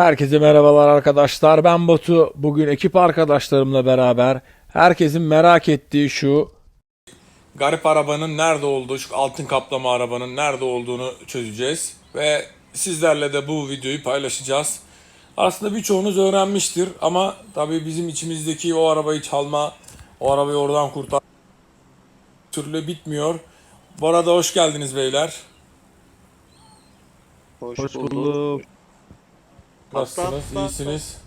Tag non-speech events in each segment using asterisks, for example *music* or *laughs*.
Herkese merhabalar arkadaşlar. Ben Batu. Bugün ekip arkadaşlarımla beraber herkesin merak ettiği şu garip arabanın nerede olduğu, şu altın kaplama arabanın nerede olduğunu çözeceğiz. Ve sizlerle de bu videoyu paylaşacağız. Aslında birçoğunuz öğrenmiştir ama tabii bizim içimizdeki o arabayı çalma, o arabayı oradan kurtar türlü bitmiyor. Bu arada hoş geldiniz beyler. Hoş, Hoş bulduk. bulduk. Nasılsınız? İyisiniz?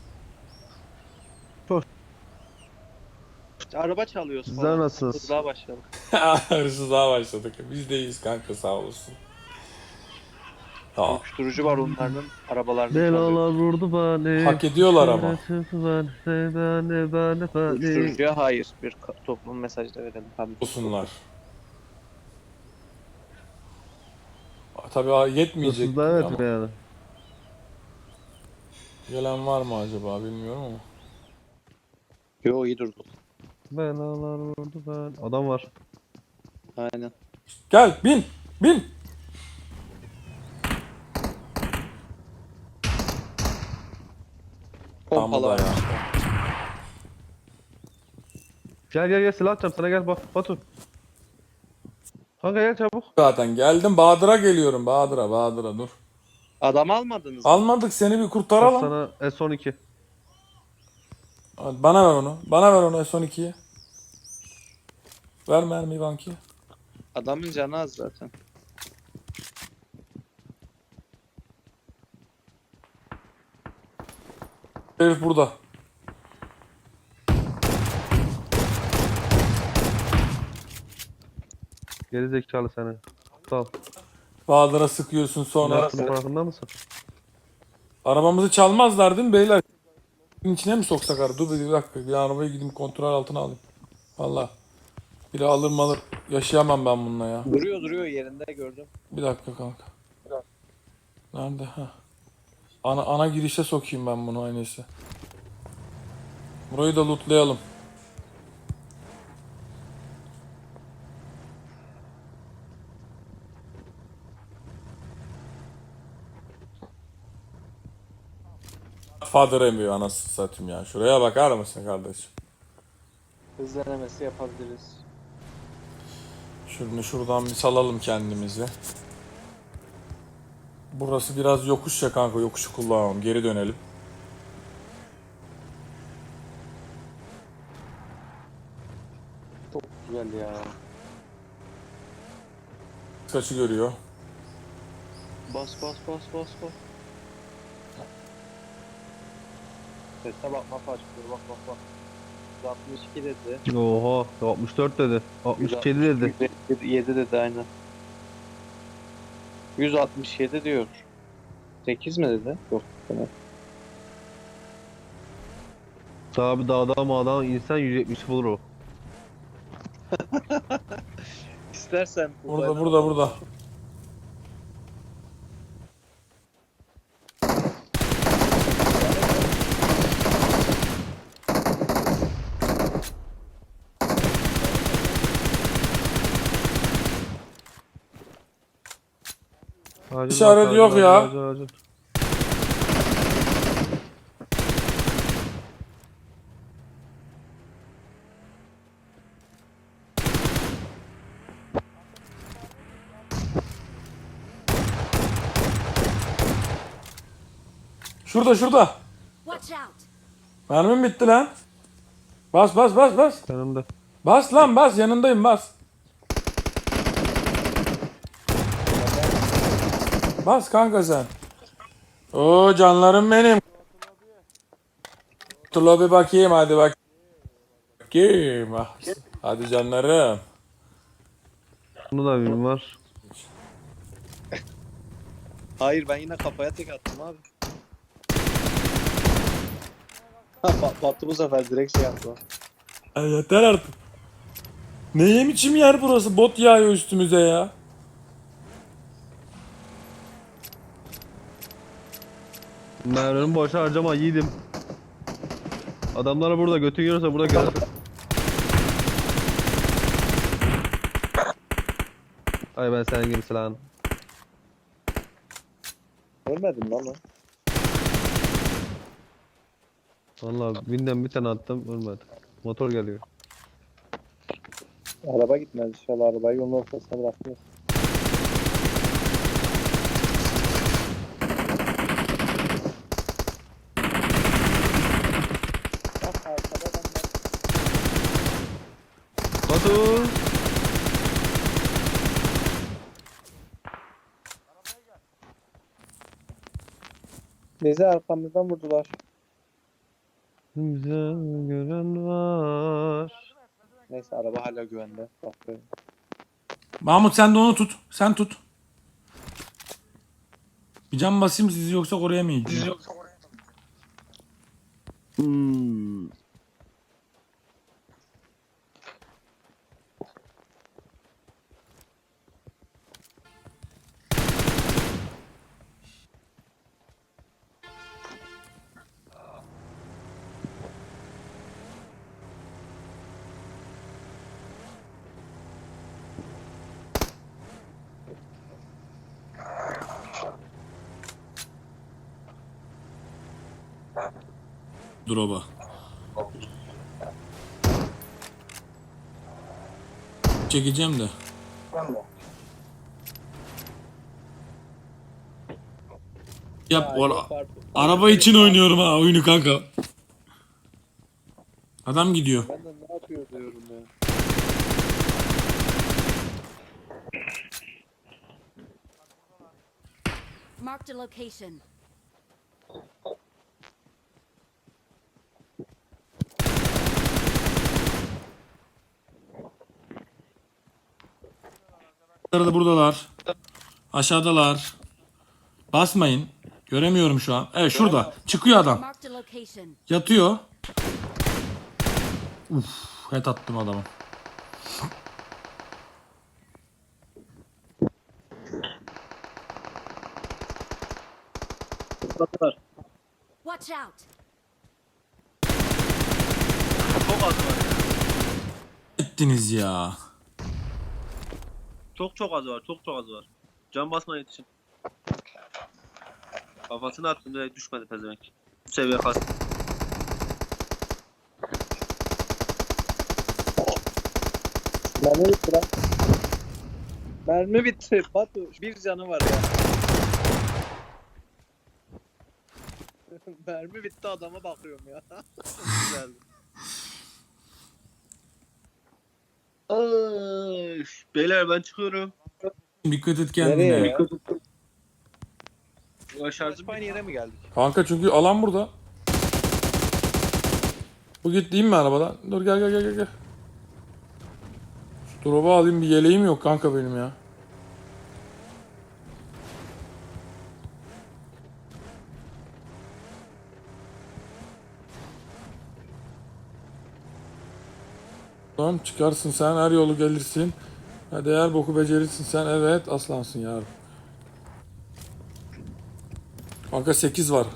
Araba çalıyoruz Sizler falan. nasılsınız? Hızlığa başladık. *laughs* Hırsızlığa başladık. Biz de iyiyiz kanka sağ olasın. Tamam. Uyuşturucu var onların arabalarını çalıyor. Belalar vurdu beni. Hak ediyorlar ama. Uyuşturucuya hayır. Bir ka- toplum mesajı da verelim. Tabii. olsunlar. Tabii yetmeyecek Hırsızlar evet ama yani. Gelen var mı acaba bilmiyorum ama. Yo iyi durduk. Belalar vurdu beni. Adam var. Aynen. Gel bin bin. Tamam Pompalı da var. ya. Gel gel gel silah atacağım sana gel bak Batu. Kanka gel çabuk. Zaten geldim Bahadır'a geliyorum Bahadır'a Bahadır'a dur. Adam almadınız mı? Almadık seni bir kurtaralım. sana S12. Hadi Bana ver onu. Bana ver onu S12'yi. Ver mermiyi banki. Adamın canı az zaten. Herif burada. Geri zekalı seni. Aptal. Bahadır'a sıkıyorsun sonra. Yaptığının farkında mısın? Arabamızı çalmazlar değil mi beyler? İçine mi soksak araba? Dur bir dakika. Bir arabayı gideyim kontrol altına alayım. Valla. Biri alır mı alır. Yaşayamam ben bununla ya. Duruyor duruyor yerinde gördüm. Bir dakika kanka. Nerede? Ha. Ana, ana girişe sokayım ben bunu aynısı. Burayı da lootlayalım. Father emiyor anasını satayım ya. Şuraya bakar mısın kardeşim? Hız denemesi yapabiliriz. Şunu şuradan bir salalım kendimizi. Burası biraz yokuş ya kanka. Yokuşu kullanalım. Geri dönelim. Çok güzel ya. Kaçı görüyor. Bas bas bas bas bas. Sese bakma kaçıyor bak bak bak. 162 dedi. Oha 64 dedi. 67 dedi. 157 dedi aynen. 167 diyor. 8 mi dedi? Yok. Tamam. Bir dağda mağdan insan 170 bulur o. *laughs* İstersen Burada burada burada. Ağacın İşaret bak, yok ağacın, ya. ağacın, ağacın. Şurada şurada. Mermim bitti lan. Bas bas bas bas. Yanımda. Bas lan bas yanındayım bas. Bas kanka sen. Oo canlarım benim. Tula bir bakayım hadi bak. Bakayım. Hadi canlarım. Bunda da birim var. Hayır ben yine kafaya tek attım abi. Ba- Battı bu sefer direkt şey yaptı. Ay yeter artık. Ne yem içim yer burası? Bot yağıyor üstümüze ya. Mermimi boşa harcama yiğidim. Adamları burada götün yiyorsa burada gel. Ay ben senin gibi silahın. Ölmedim lan o. Vallahi binden bir tane attım ölmedi. Motor geliyor. Araba gitmez inşallah arabayı yolun ortasına bırakmıyor. Batu! Bizi arkamızdan vurdular. Güzel gören var. Neyse araba hala güvende. Bak böyle. Mahmut sen de onu tut. Sen tut. Bir can basayım sizi yoksa koruyamayacağım. Hmm. Drop'a. Çekeceğim de. Yap ola. Araba için oynuyorum ha oyunu kanka. Adam gidiyor. Ben de ne yapıyor diyorum ya. Marked a location. Bunları da buradalar. Aşağıdalar. Basmayın. Göremiyorum şu an. Evet şurada. Çıkıyor adam. Yatıyor. Uf, het attım adamı. Watch out! Çok az var. Ettiniz ya. Çok çok az var. Çok çok az var. Can basma yetişin. Kafasını attım direkt düşmedi pezevenk. Bu seviye kas. Mermi bitti lan. Mermi bitti. Batu bir canı var ya. *laughs* Mermi bitti adama bakıyorum ya. *laughs* Güzeldi. Ay, beyler ben çıkıyorum. Dikkat et Nereye kendine. ya? Bu şarjım Aynı yere mi geldik? Kanka çünkü alan burada. Bu git değil mi arabadan? Dur gel gel gel gel, gel. Şu drop'u alayım bir yeleğim yok kanka benim ya. Tamam çıkarsın sen her yolu gelirsin. Hadi eğer boku becerirsin sen evet aslansın yavrum. Kanka 8 var.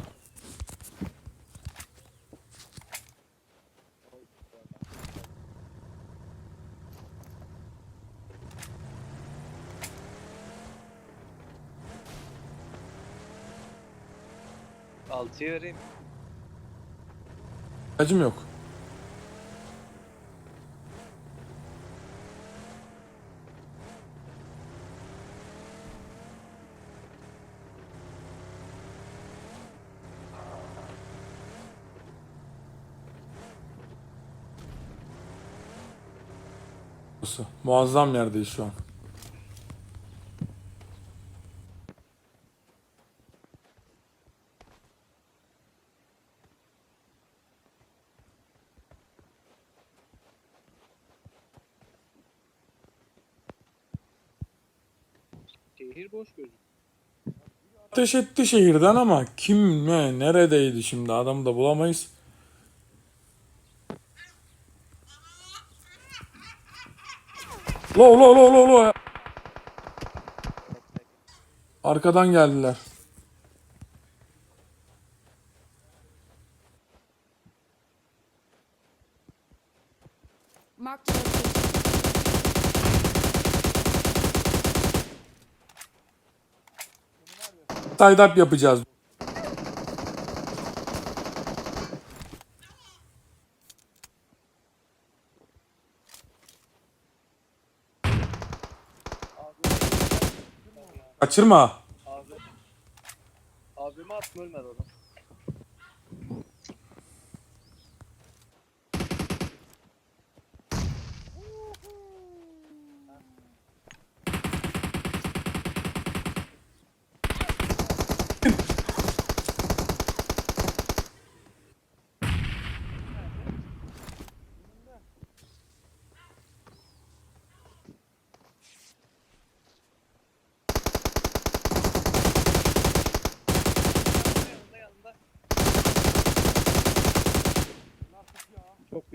Altıya vereyim. Acım yok. Burası. Muazzam yerdeyiz şu an. Şehir boş gözüküyor. Ateş etti şehirden ama kim ne neredeydi şimdi adamı da bulamayız. Lo lo lo lo lo. Arkadan geldiler. Side up yapacağız. Kaçırma.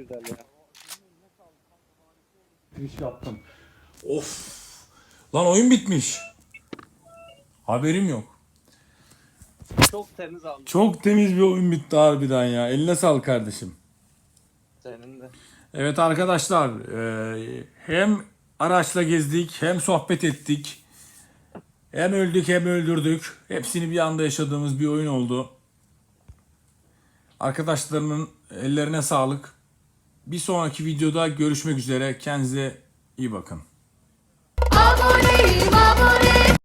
Güzel ya. Giriş yaptım. Of. Lan oyun bitmiş. Haberim yok. Çok temiz aldım. Çok temiz bir oyun bitti harbiden ya. Eline sağlık kardeşim. Senin de. Evet arkadaşlar e, hem araçla gezdik hem sohbet ettik. Hem öldük hem öldürdük. Hepsini bir anda yaşadığımız bir oyun oldu. Arkadaşlarımın ellerine sağlık. Bir sonraki videoda görüşmek üzere. Kendinize iyi bakın. Abone, abone.